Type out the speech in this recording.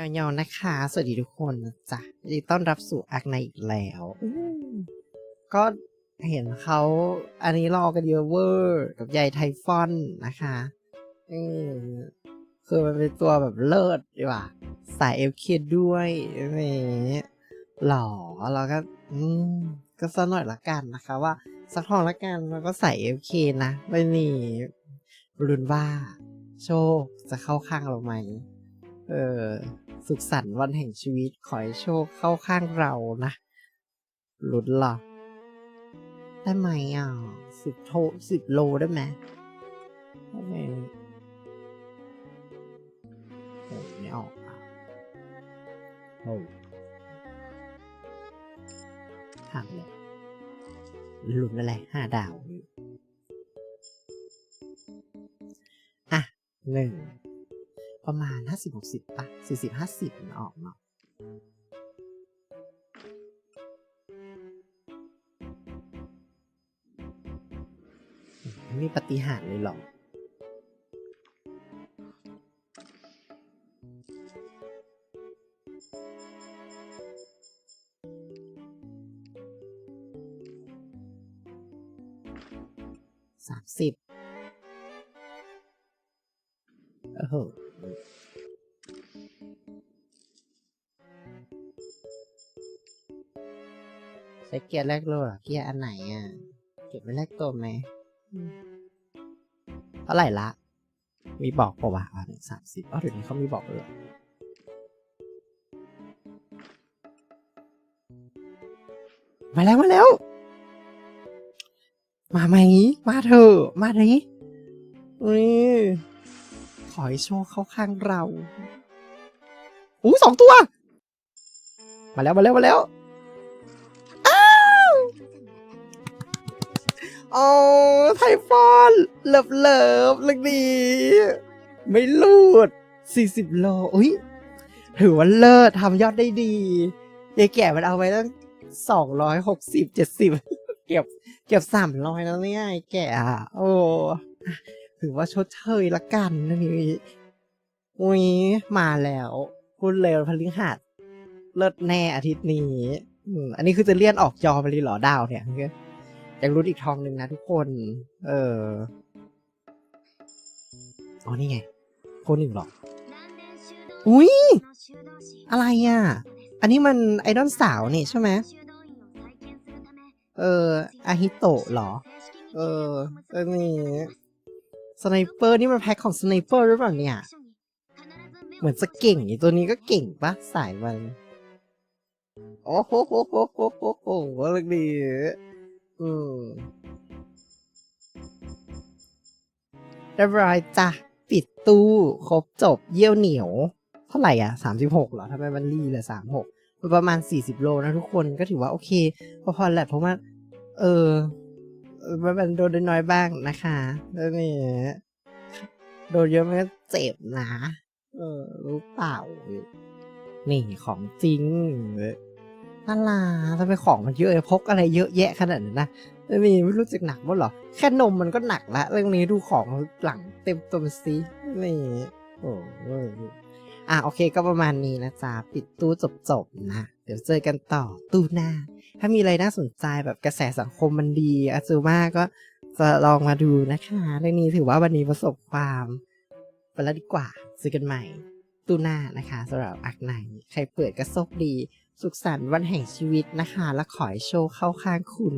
ยาวๆนะคะ สวัสดีทุกคนนะจ๊ะยินดีต้อนรับสู่อักในอีกแล้วก็เห็นเขาอันนี้รอกันเยอะเวอร์กับยายไทฟอนนะคะอืมคือมันเป็นตัวแบบเลิศดีกว่ะสายเอลเคด้วยนี่หล่อแล้วก็ อืม ก็สักหน่อยละกันนะคะว่า สักทองละกันแล้วก็ใส่เอลเคนะไม่นี่รุนว่า โชคจะเข้าข้างเราไหมเออ สุขสันต์วันแห่งชีวิต ขอให้โชคเข้าข้างเรานะลุ้นเหรอได้ไหมอะสิบโทสิบโลได้ไหมได้ไหมโอ้ไม่ออกอะโอ้ห่างเลยลุ้นอะไรห้าดาว อะหนึ่ง ประมาณห้าสิบหกสิบป่ะสี่สิบห้าสิบมันออกเนาะไม่มีปฏิหารเลยหรอสามสิบโอ้โห ใช้เกียร์แรกโลเหรอเกียร์อันไหนอะ เก็บไว้แรกตัวไหมเท่าไหร่ละ มีบอกปะวะอะสามสิบอ๋อเดี๋ยวนี้เขามีบอกเลยมาแล้ว มาแล้ว มาไหมมาเถอะมาดิอุ้ย อให้โชคเข้าข้างเราอู้สองตัว มาแล้วมาแล้วมาแล้วอ้าวโอ้ไทฟอนเลิฟเลิฟเรื่องนี้ไม่ลูด40โลอุ้ยถือว่าเลิศทำยอดได้ดียายแก่มันเอาไว้ตั้ง260 70เจ็ดสิบเก็บเก็บ300แล้วเนี่ยไอ้แก่โอ้ ถือว่าชดเชยละกันนะนี่อุ้ยมาแล้วพูดเร็วพฤหัสเลิศแน่อาทิตย์นี้อันนี้คือจะเลี่ยนออกจอไปเลยเหรอดาวเนี่ยอยากรู้อีกทองหนึ่งนะทุกคน เอออ๋อนี่ไงโคนหนึ่งหรอ อุ้ยอะไรอะ อันนี้มันไอดอลสาวนี่ใช่ไหมเอออาฮิโตะหรอ เออเออนี่ สไนเปอร์นี่มันแพ็คของสไนเปอร์หรือเปล่าเนี่ย เหมือนจะเก่งอีตัวนี้ก็เก่งปะสายมัน โอ้โหโหโหโหโหโหเรื่องดีอืมเรียบร้อยจ้ะ ปิดตู้ครบจบเยี่ยวเหนียว เท่าไหร่อะสามสิบหกเหรอทำไมมันรีเลยสามหกประมาณสี่สิบโลนะทุกคนก็ถือว่าโอเค พอพอแหละเพราะว่า เออ มันโดนน้อยบ้างนะคะแล้วนี่โดนเยอะมันก็เจ็บนะ เออรู้เปล่า นี่ของจริงน่ารักทำไมของมันเยอะพกอะไรเยอะแยะขนาดนั้นนะไม่มีไม่รู้จักหนักมั้งหรอ แค่นมมันก็หนักละเรื่องนี้ดูของหลังเต็มตัวสินี่โอ้โหอะโอเคก็ประมาณนี้นะจ๊ะ ปิดตู้จบๆนะ ดี๋ยวเจอกันต่อตู้หน้า ถ้ามีอะไรน่าสนใจแบบกระแสสังคมมันดีอาซูมาก็จะลองมาดูนะคะเรื่องนี้ถือว่าวันนี้ประสบความไปแล้วดีกว่าซื้อกันใหม่ตู้หน้านะคะสำหรับอักไหนใครเปิดก็โชคดี สุขสันต์วันแห่งชีวิตนะคะ และขอให้โชคเข้าข้างคุณ